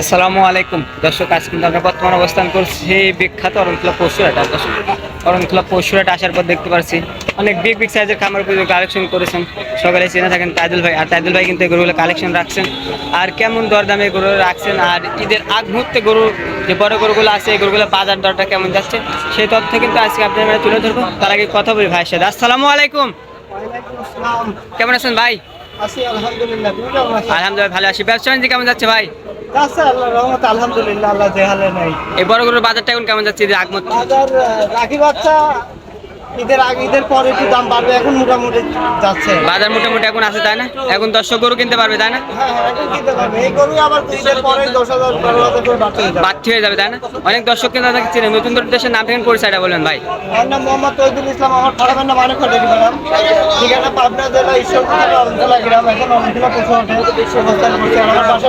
আসসালামু আলাইকুম। দর্শক আজ কিন্তু আমরা বর্তমান অবস্থান করছি বিখ্যাত অরণখোলা পশুরাটা দর্শক অরণখোলা পশুরাটা আসার পর দেখতে পাচ্ছি অনেক বিগ বিগ সাইজের খামার উপযোগী কালেকশন করেছেন। সকালে চেনে থাকেন তাইদুল ভাই। আর তাইদুল ভাই কিন্তু এই গরুগুলো কালেকশন রাখছেন। আর কেমন দরদামে গরু রাখছেন? আর ঈদের আগ মুহূর্তে গরু যে বড় গরুগুলো আছে এই গরুগুলো বাজার দরটা কেমন যাচ্ছে? সেই তথ্য কিন্তু আজকে আপনার আমরা তুলে ধরবো। তার আগে কথা বলি ভাইয়ের সাথে। আসসালামু আলাইকুম। কেমন আছেন ভাই? আছি আলহামদুলিল্লাহ। আলহামদুলিল্লাহ ভালো আছি। ব্যবসা কেমন যাচ্ছে ভাই? আছে আল্লাহ রহমত আলহামদুলিল্লাহ আল্লাহ দেহালে নাই। এই বড় গরুর বাজারটা এখন কেমন যাচ্ছে? বাজার রাখি বাচ্চা ঈদের আগে ঈদের পরে একটু দাম বাড়বে এখন মোটামুটি যাচ্ছে। বাজার মোটামুটি এখন আছে তাই না? এখন দর্শক গরু কিনতে পারবে তাই না? হ্যাঁ হ্যাঁ বাড়তে হয়ে যাবে তাই না? অনেক দর্শক কিন্তু তাদেরকে চিনে। নতুন দেশের নাম থেকে পরিচয়টা বলবেন ভাই। আমার নাম মোহাম্মদ তৈদুল ইসলাম আমার ফারামের নাম অনেক ঠিকানা পাবনা জেলা ঈশ্বরপুর গ্রাম। এখন পশু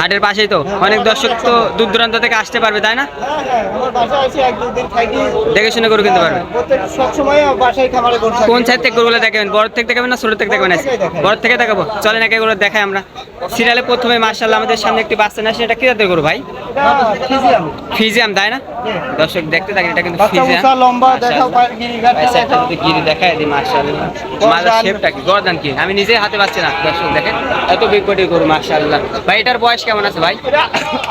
হাটের পাশে পাশেই তো? অনেক দর্শক তো দূর দূরান্ত থেকে আসতে পারবে তাই না? হ্যাঁ দেখে শুনে গরু কিনতে পারবে। সবসময় বাসায় খামারে গরু থাকে। কোন সাইড থেকে গরুগুলো দেখাবেন? বড় থেকে দেখাবেন না ছোট থেকে দেখাবেন? বড় থেকে দেখাবো। চলেন একে গরু দেখাই আমরা। সিরিয়ালে প্রথমে মার্শাল্লাহ আমাদের সামনে একটি বাচ্চা না সেটা কি জাতের গরু ভাই? ফিজিয়াম। তাই না? দর্শক দেখতে থাকেন এটা কিন্তু ফিজিয়াম। লম্বা দেখাও গিরি দেখায় দিই মার্শাল্লাহ শেপটা কি? গর্দান কি? আমি নিজে হাতে পাচ্ছি না দর্শক দেখেন। এত বিগ বডি গরু মার্শাল্লাহ ভাই এটার বয়স কেমন আছে ভাই?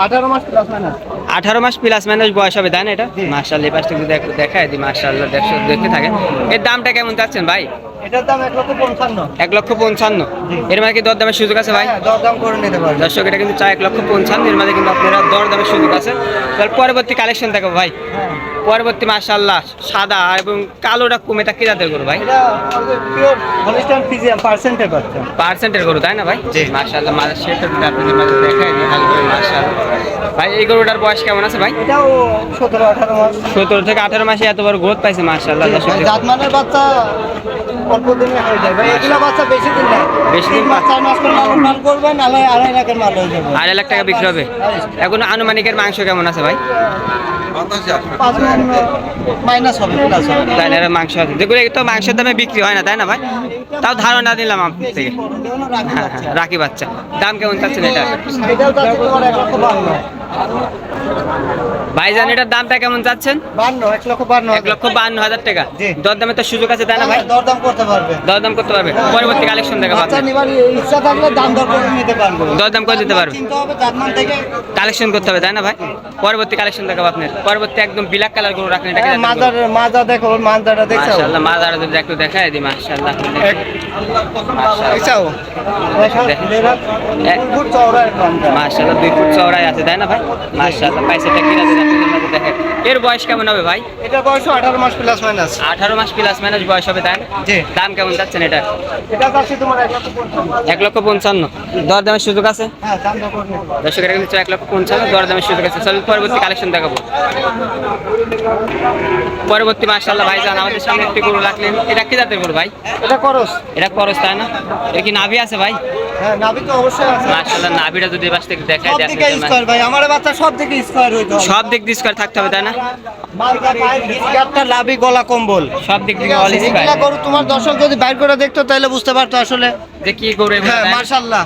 আঠারো মাস প্লাস মাইনাস আঠারো মাস প্লাস মাইনাস বয়স হবে তাই না এটা। মার্শাল এই পাশটা যদি দেখ- দেখায় দিই মার্শাল্লাহ দেখতে দেখতে থাকে। এর দামটা কেমন চাচ্ছেন ভাই? এটার দাম এক লক্ষ পঞ্চান্ন। এক লক্ষ পঞ্চান্ন। এর মানে কি সুযোগ আছে ভাই? হ্যাঁ করে নিতে পারবে দর্শক এটা কিন্তু চায় এক লক্ষ পঞ্চান্ন এর মধ্যে কিন্তু আপনারা দর সুযোগ আছে। পরবর্তী কালেকশন দেখো ভাই। হ্যাঁ। পরবর্তী মার্শাল্লাহ সাদা এবং কালোটা কমে তা কি গরু ভাই? পার্সেন্টের গরু তাই না ভাই? জি। সেটা আপনাদের মাঝে ভাই এই গরুটার বয়স কেমন আছে ভাই? সতেরো থেকে আঠারো মাসে এত বড় গ্রোথ পাইছে মার্শাল্লাহ দর্শক জাতমানের বাচ্চা অল্প দিনে হয়ে যায়। ভাই এগুলা বাচ্চা বেশি দিন না বেশি দিন তিন মাস করে লালন পালন করবেন আড়াই লাখের মাল হয়ে যাবে। আড়াই লাখ টাকা বিক্রি হবে। এখন আনুমানিকের মাংস কেমন আছে ভাই? মাইনাস হবে প্লাস হবে। তাই না মাংস আছে। যেগুলো তো মাংসের দামে বিক্রি হয় না তাই না ভাই? তাও ধারণা দিলাম আপনার থেকে। হ্যাঁ হ্যাঁ রাখি বাচ্চা। দাম কেমন চাচ্ছেন এটা? ভাইজান এটার দামটা কেমন চাচ্ছেন? বান্ন এক লক্ষ বান্ন এক লক্ষ বান্ন হাজার টাকা। দরদামে তো সুযোগ আছে তাই না ভাই? দরদাম করতে পারবে। দরদাম করতে পারবে। পরবর্তী কালেকশন আপনি নিবার ইচ্ছা থাকলে দাম দর করে নিতে পারবে। দরদাম করে দিতে পারবে। কালেকশন করতে হবে তাই না ভাই? পরবর্তী কালেকশন দেখাবো আপনার পরবর্তী একদম ব্ল্যাক কালার করে রাখেন এটা হ্যাঁ, মাজার মাজা দেখো মাজাটা দেখছ? মাশাআল্লাহ মাদার যদি একটু দেখায় দিই মাশাআল্লাহ দেখছ দেখ। মাশাআল্লাহ। দুই ফুট চওড়াই আছে তাই না ভাই? মাশাআল্লাহ পাইছেটা কিনা আপনাদের মাঝে দেখেন এর বয়স কেমন হবে ভাই? এটা বয়স আঠারো মাস প্লাস মাইনাস আঠারো মাস প্লাস মাইনাস বয়স হবে তাই না? জি। দাম কেমন যাচ্ছেন এটা এটা যাচ্ছে তোমার এক লক্ষ পঞ্চান্ন। এক লক্ষ পঞ্চান্ন। দর দামের সুযোগ আছে? হ্যাঁ দাম দর করে নিতে পারবে। দর্শকেরা কিন্তু এক লক্ষ পঞ্চান্ন দর দামের সুযোগ আছে। চলুন পরবর্তী কালেকশন দেখাবো। পরবর্তী মাশাআল্লাহ ভাই জান আমাদের সামনে একটি গরু রাখলেন। এটা কি জাতের গরু ভাই? এটা করস। এটা করস তাই না? এর কি নাভি আছে ভাই? হ্যাঁ নাভি তো অবশ্যই আছে। মাশাআল্লাহ নাভিটা যদি বাস থেকে দেখায় সব দেয় দিকে স্কোয়ার ভাই। আমার বাচ্চা সব দিকে স্কোয়ার হইতে সব দিক দিয়ে স্কোয়ার থাকতে হবে তাই না? মালটা লাভি গলা কম্বল সব দিক থেকে অল এগুলা গরু তোমার দর্শক যদি বাইর করে দেখতো তাহলে বুঝতে পারতো আসলে। যে কি গরু হ্যাঁ তাই মাশাআল্লাহ।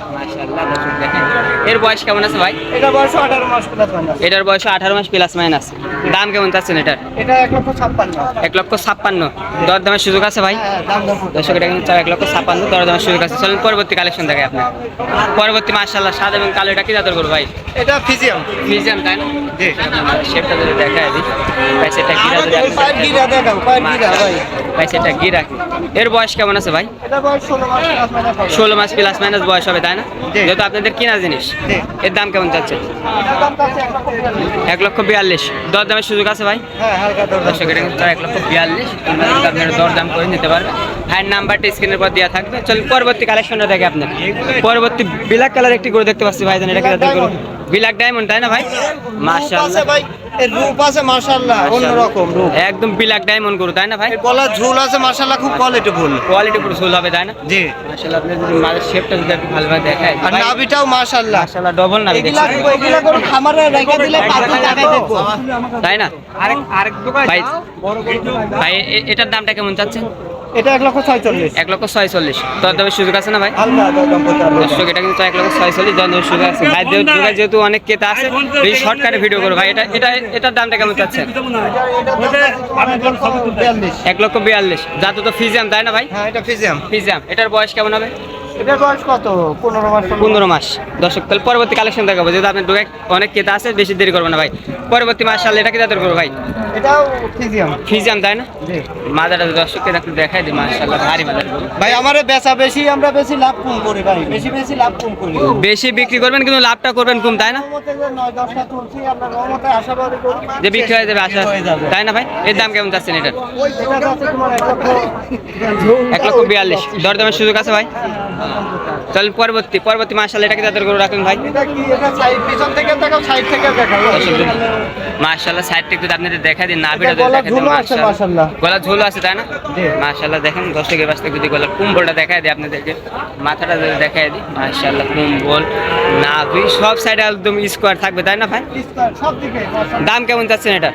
দর্শক দেখেন। এর বয়স কেমন আছে ভাই? এটা বয়স আঠারো মাস প্লাস মাইনাস এটার বয়স আঠারো মাস প্লাস মাইনাস দাম কেমন চাচ্ছেন এটার? এটা এক লক্ষ ছাপ্পান্ন। এক লক্ষ ছাপ্পান্ন। দর দামের সুযোগ আছে ভাই? হ্যাঁ দাম দর করতে দর্শক এটা কিন্তু লক্ষ ছাপ্পান্ন দর দামের সুযোগ আছে। চলুন পরবর্তী কালেকশন দেখে আপনার। পরবর্তী মার্শাল্লাহ সাদা এবং কালো এটা কি জাতের করব ভাই? এটা ফিজিয়াম মিউজিয়াম তাই না? জি। শেপটা যদি দেখায়। দিই ভাই গিরা গিরা দেখাও গিরা ভাই। ভাই গিরা। এর বয়স কেমন আছে ভাই? ষোলো মাস প্লাস মাইনাস মাস বয়স হবে তাই না। যেহেতু আপনাদের কিনা জিনিস এর দাম কেমন চাচ্ছে এক লক্ষ বিয়াল্লিশ। দর দামের সুযোগ আছে ভাই? হ্যাঁ। দর্শক এটা কিন্তু এক লক্ষ বিয়াল্লিশ। আপনারা দর দাম করে নিতে পারবেন হ্যাঁ নাম্বারটা স্ক্রিনের পর দেওয়া থাকবে। চলুন পরবর্তী কালেকশনটা দেখে আপনার পরবর্তী ব্ল্যাক কালার একটি গরু দেখতে পাচ্ছি ভাই জান এটা কি ব্ল্যাক ডায়মন্ড তাই না ভাই? আছে ভাই। এর রূপ আছে মাশাআল্লাহ অন্যরকম রূপ। একদম ব্ল্যাক ডায়মন্ড গরু তাই না ভাই? ঝুল আছে মাশাআল্লাহ খুব কোয়ালিটিফুল কোয়ালিটি পুরো সোল হবে তাই না? জি। মাশাআল্লাহ আপনি যদি মালের শেপটা যদি একটু ভালোভাবে দেখায় আর নাভিটাও মাশাআল্লাহ। মাশাআল্লাহ ডবল নাভি এগুলা এগুলা করে খামারে রেখে দিলে দেখব। তাই না? আরেক আরেক দোকান ভাই ভাই এটার দামটা কেমন চাচ্ছেন? এটা এক লক্ষ ছয়চল্লিশ। এক লক্ষ ছয়চল্লিশ। তোর সুযোগ আছে না ভাই? হালকা দরদাম করতে পারবে দর্শক এটা কিন্তু এক লক্ষ ছয়চল্লিশ জন সুযোগ আছে। ভাই যেহেতু যেহেতু অনেক ক্রেতা আছে এই শর্টকাটে ভিডিও করো। ভাই এটা এটা এটার দামটা কেমন চাচ্ছেন? এক লক্ষ বিয়াল্লিশ। যাতে তো ফিজিয়াম তাই না ভাই? হ্যাঁ এটা ফিজিয়াম। ফিজিয়াম। এটার বয়স কেমন হবে? এটার বয়স কত? পনেরো মাস। পনেরো মাস। দর্শক তাহলে পরবর্তী কালেকশন দেখাবো। যেহেতু আপনার দোকানে অনেক ক্রেতা আছে বেশি দেরি করব না ভাই। পরবর্তী মাস সালে এটা কি যাদের করব ভাই? এটাও ফিজিয়াম। ফিজিয়াম তাই না? জি। মাদারটা দর্শককে একটু দেখাই দিই মাশাআল্লাহ ভারী মাদার ভাই আমার বেচা বেশি আমরা বেশি লাভ কম করি ভাই। বেশি বেশি লাভ কম করি। বেশি বিক্রি করবেন কিন্তু লাভটা করবেন কম তাই না? যে বিক্রি হয়ে যাবে আশা তাই না ভাই? এর দাম কেমন চাচ্ছেন এটার? এক লক্ষ বিয়াল্লিশ। দরদামের সুযোগ আছে ভাই? তাহলে পরবর্তী পরবর্তী মাস সালে এটা কি যাদের গরু রাখবেন ভাই এটা সাইড থেকে আপনাদের দেখা দিন না ভিডিও গলা দেখা। গলা ঝুলো আছে তাই না জি। মাশাআল্লাহ দেখেন দর্শকের পাশ থেকে যদি গলার কুম্বলটা দেখায় দিই আপনাদেরকে মাথাটা যদি দেখায় দিই মাশাআল্লাহ কুম্বল নাভি সব সাইডে একদম স্কোয়ার থাকবে তাই না ভাই। দাম কেমন চাচ্ছেন এটা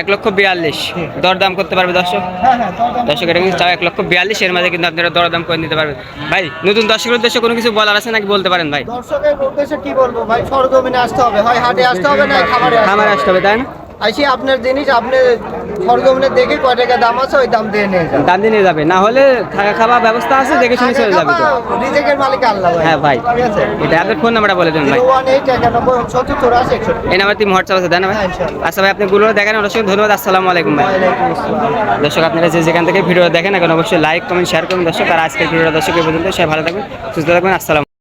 এক লক্ষ বিয়াল্লিশ। দরদাম করতে পারবে দর্শক? হ্যাঁ হ্যাঁ দর্শক এটা কিন্তু এক লক্ষ বিয়াল্লিশ এর মাঝে কিন্তু আপনারা দরদাম করে নিতে পারবেন। ভাই নতুন দর্শকের উদ্দেশ্যে কোনো কিছু বলার আছে নাকি বলতে পারেন ভাই? দর্শকের উদ্দেশ্যে কি বলব ভাই? সরজমিনে আসতে হবে। হয় হাটে আসতে হবে না খামারে আসতে হবে তাই না? আইসি আপনার জিনিস আপনি দেখে কয় টাকা দাম আছে ওই দাম দিয়ে নিয়ে যান দাম দিয়ে নিয়ে যাবে। না হলে থাকা খাওয়া ব্যবস্থা আছে দেখে শুনে চলে যাবে তো। রিজেকের মালিক আল্লাহ ভাই। হ্যাঁ ভাই। ঠিক আছে? এটা আপনার ফোন নাম্বারটা বলে দেন ভাই। এই নাম্বার তুমি হোয়াটসঅ্যাপ আছে তাই না ভাই? হ্যাঁ, আচ্ছা ভাই আপনি গুলো দেখেন অবশ্যই ধন্যবাদ আসসালামু আলাইকুম ভাই। দর্শক আপনারা যে যেখান থেকে ভিডিও দেখেন এখন অবশ্যই লাইক কমেন্ট শেয়ার করুন দর্শক। আর আজকের ভিডিওটা দর্শক এই পর্যন্ত সবাই ভালো থাকবেন সুস্থ থাকবেন আসসালাম